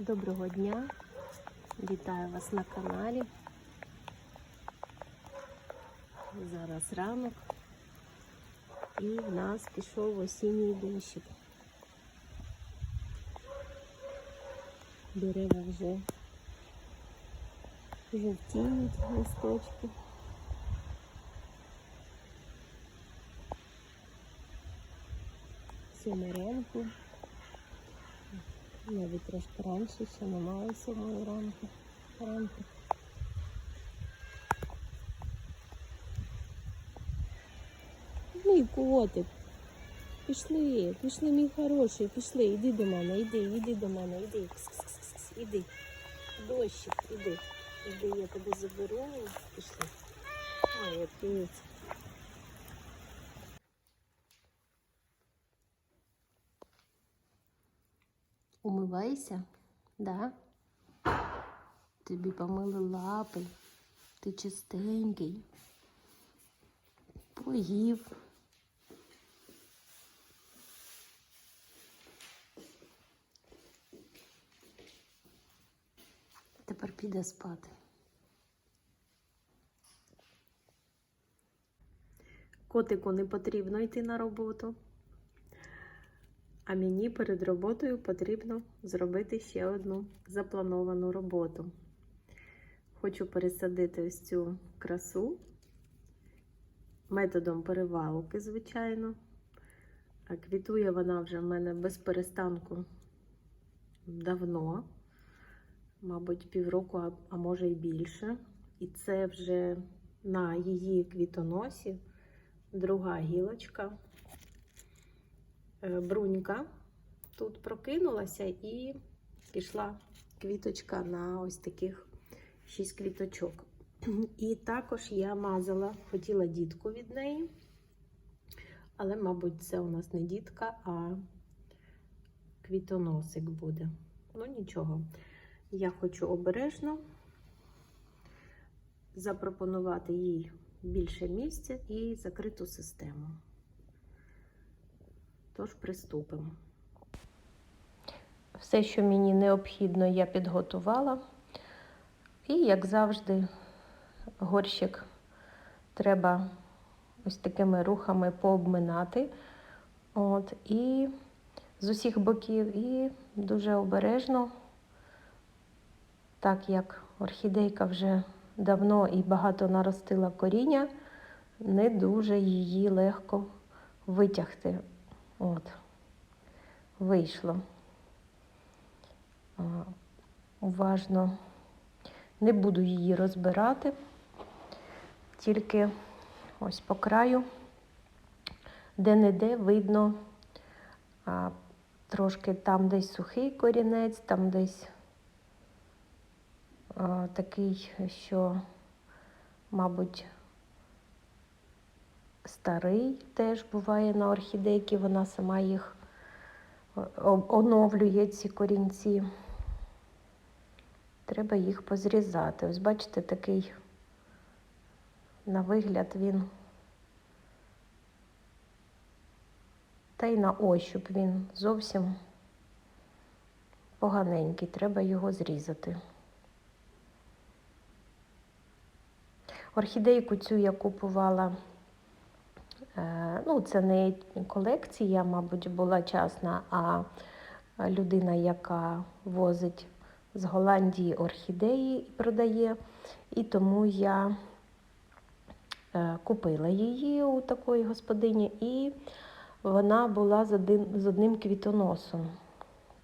Доброго дня! Вітаю вас на каналі. Зараз ранок і в нас пішов осінній дощик. Дерева вже жовтіють листочки. Сьомий ранку. Навіть трошки раніше, ще немає сьомої ранку. ранку. Мій котик. Пішли, пішли, мій хороший, пішли, іди до мене, іди, іди до мене. Кс-кс-кс-кс, Іди. Дощик, іди. Іди, я тебе заберу. Пішли. Ай, який. Умивайся, да? Тобі помили лапи, ти чистенький, поїв. Тепер піде спати. Котику не потрібно йти на роботу. А мені перед роботою потрібно зробити ще одну заплановану роботу. Хочу пересадити ось цю красу методом перевалки, звичайно. Квітує вона вже в мене без перестанку давно, мабуть, півроку, а може й більше. І це вже на її квітоносі друга гілочка. Е, брунька тут прокинулася і пішла квіточка на ось таких шість квіточок. І також я мазала, хотіла дітку від неї, але, мабуть, це у нас не дітка, а квітоносик буде. Ну, нічого. Я хочу обережно запропонувати їй більше місця і закриту систему. Тож приступимо. Все, що мені необхідно, я підготувала. І, як завжди, горщик треба ось такими рухами пообминати. От, і з усіх боків, і дуже обережно, так як орхідейка вже давно і багато наростила коріння, не дуже її легко витягти. От, вийшло. Уважно. Не буду її розбирати, тільки ось по краю, де-не-де видно а, трошки там десь сухий корінець, там десь а, такий, що, мабуть, старий теж буває на орхідейки, вона сама їх оновлює ці корінці. Треба їх позрізати. Ось бачите, такий на вигляд він. Та й на ощуп він зовсім поганенький, треба його зрізати. Орхідейку цю я купувала. Е, Ну, це не колекція, мабуть, була часна, а людина, яка возить з Голландії орхідеї і продає. І тому я е, купила її у такої господині, і вона була з одним, квітоносом.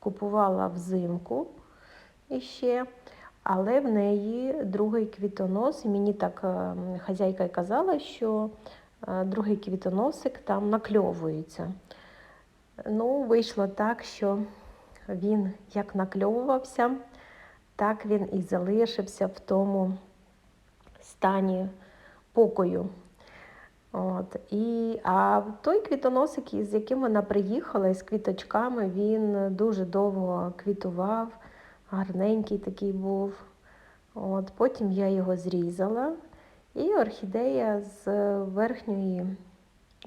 Купувала взимку іще. Але в неї другий квітонос, і мені так е, хазяйка й казала, що другий квітоносик там накльовується. Ну, вийшло так, що він як накльовувався, так він і залишився в тому стані покою. От, і, а той квітоносик, з яким вона приїхала, із квіточками, він дуже довго квітував, гарненький такий був. От, потім я його зрізала, і орхідея з верхньої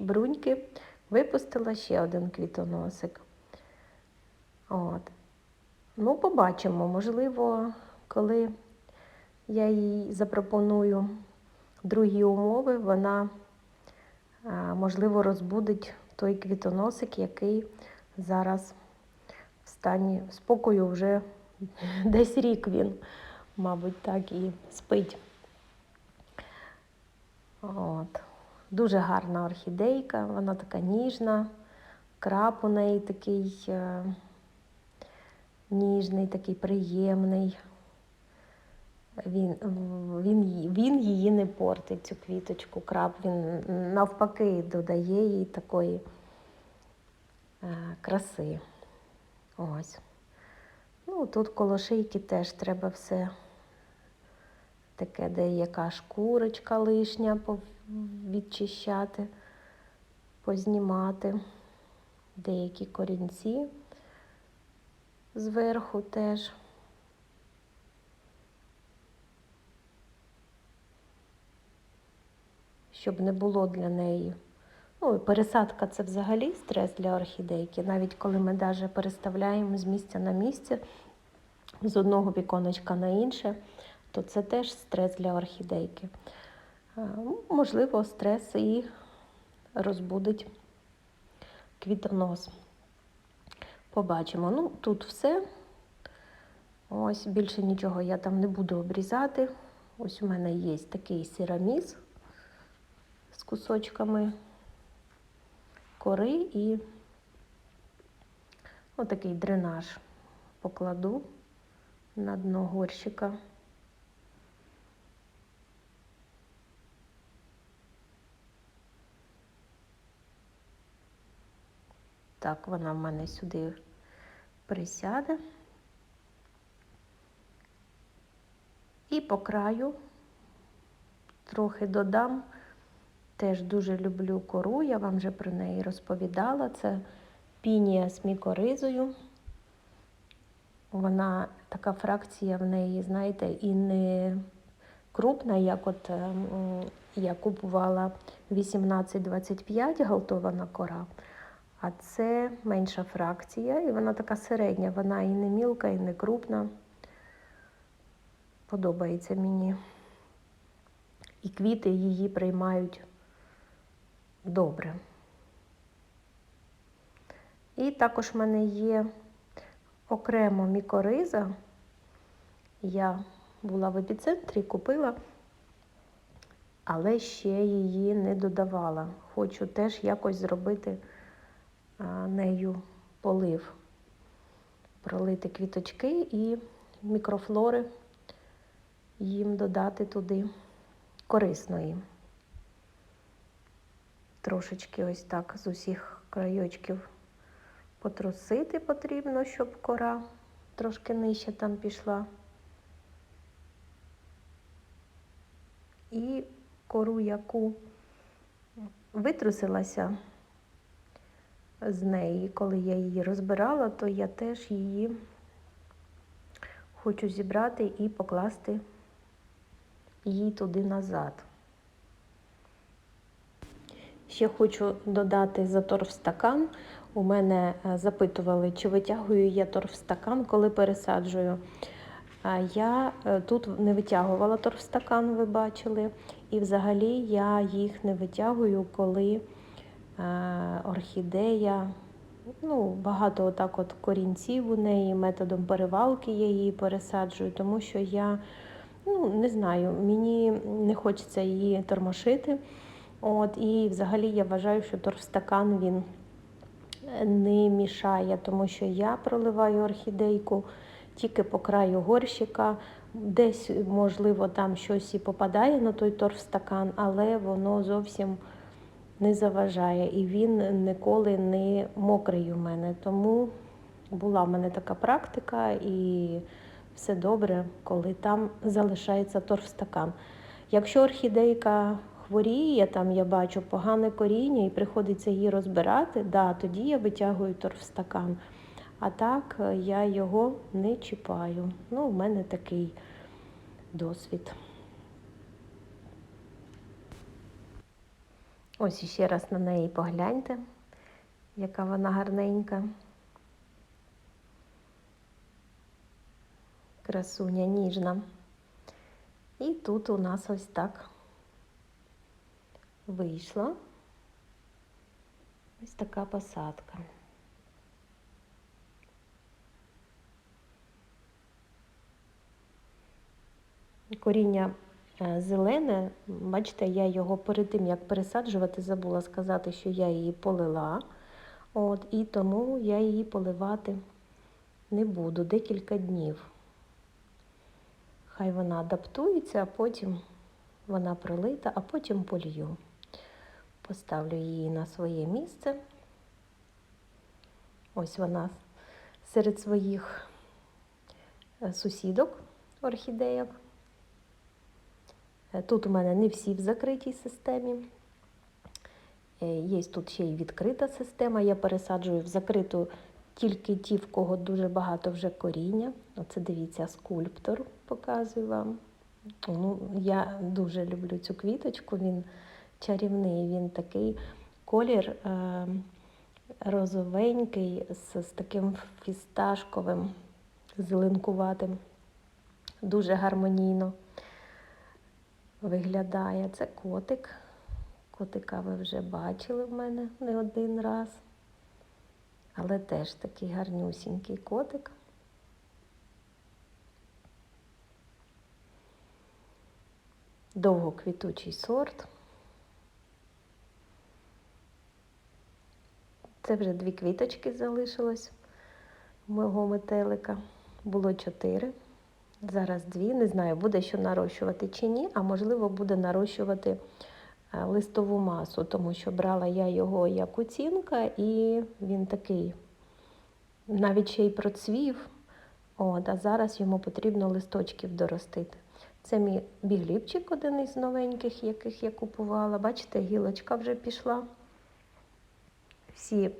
бруньки випустила ще один квітоносик. От. Ну, побачимо. Можливо, коли я їй запропоную другі умови, вона, можливо, розбудить той квітоносик, який зараз в стані спокою вже десь рік він, мабуть, так і спить. От. Дуже гарна орхідейка, вона така ніжна, краб у неї такий е, ніжний, такий приємний. Він, він, він її не портить, цю квіточку. Краб він навпаки додає їй такої е, краси. Ось. Ну, тут коло шийки теж треба все таке, де яка шкурочка лишня відчищати, познімати. Деякі корінці зверху теж. Щоб не було для неї. Ну, пересадка це взагалі стрес для орхідейки. Навіть коли ми даже переставляємо з місця на місце, з одного віконечка на інше, то це теж стрес для орхідейки. Ну, Можливо, стрес і розбудить квітонос. Побачимо. Ну, тут все. Ось більше нічого я там не буду обрізати. Ось у мене є такий сираміс з кусочками кори і отакий дренаж покладу на дно горщика. Так, вона в мене сюди присяде. І по краю трохи додам. Теж дуже люблю кору, я вам вже про неї розповідала. Це пінія з мікоризою. Вона така фракція в неї, знаєте, і не крупна, як от ем, я купувала 18-25 галтована кора. А це менша фракція, і вона така середня, вона і не мілка, і не крупна. Подобається мені. І квіти її приймають добре. І також в мене є окремо мікориза. Я була в епіцентрі, купила, але ще її не додавала. Хочу теж якось зробити нею полив, пролити квіточки і мікрофлори їм додати туди корисної. Трошечки ось так з усіх крайочків потрусити потрібно, щоб кора трошки нижче там пішла. І кору, яку витрусилася з неї, коли я її розбирала, то я теж її хочу зібрати і покласти їй туди назад. Ще хочу додати за торфстакан. У мене е, запитували, чи витягую я торфстакан, коли пересаджую. Я е, тут не витягувала торфстакан, ви бачили. І взагалі я їх не витягую, коли орхідея, ну, багато отак от корінців у неї, методом перевалки я її пересаджую, тому що я ну, не знаю, мені не хочеться її тормошити. От, І взагалі я вважаю, що торфстакан він не мішає, тому що я проливаю орхідейку тільки по краю горщика. Десь, можливо, там щось і попадає на той торфстакан, але воно зовсім не заважає. І він ніколи не мокрий у мене. Тому була в мене така практика, і все добре, коли там залишається торфстакан. Якщо орхідейка хворіє, там я бачу погане коріння і приходиться її розбирати, да, тоді я витягую торфстакан. А так е, я його не чіпаю. Ну, в мене такий досвід. Ось ще раз на неї погляньте, яка вона гарненька. красуня ніжна. І тут у нас ось так вийшла ось така посадка. Коріння зелене, бачите, я його перед тим, як пересаджувати, забула сказати, що я її полила. От, і тому я її поливати не буду декілька днів. Хай вона адаптується, а потім вона пролита, а потім полью. Поставлю її на своє місце. Ось вона серед своїх е, сусідок орхідеїк. Е, Тут у мене не всі в закритій системі. Е, Є тут ще й відкрита система. Я пересаджую в закриту тільки ті, в кого дуже багато вже коріння. Оце дивіться, скульптор показую вам. Ну, я дуже люблю цю квіточку, він чарівний, він такий колір е, розовенький, з, з таким фісташковим, зеленкуватим, дуже гармонійно виглядає. Це котик. Котика ви вже бачили в мене не один раз. Але теж такий гарнюсінький котик. Довгоквітучий сорт. Це вже дві квіточки залишилось мого метелика. Було чотири. Зараз дві. Не знаю, буде що нарощувати чи ні, а можливо буде нарощувати е, листову масу, тому що брала я його як оцінка, і він такий навіть ще й процвів. От, а зараз йому потрібно листочків доростити. Це мій бігліпчик, один із новеньких, яких я купувала. Бачите, гілочка вже пішла. Всі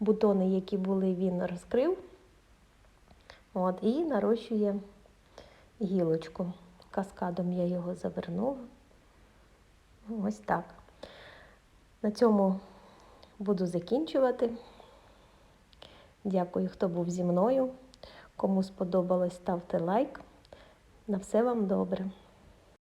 бутони, які були, він розкрив. От, і нарощує гілочку. Каскадом я його завернула. Ось так. На цьому буду закінчувати. Дякую, хто був зі мною. Кому сподобалось, ставте лайк. На все вам добре.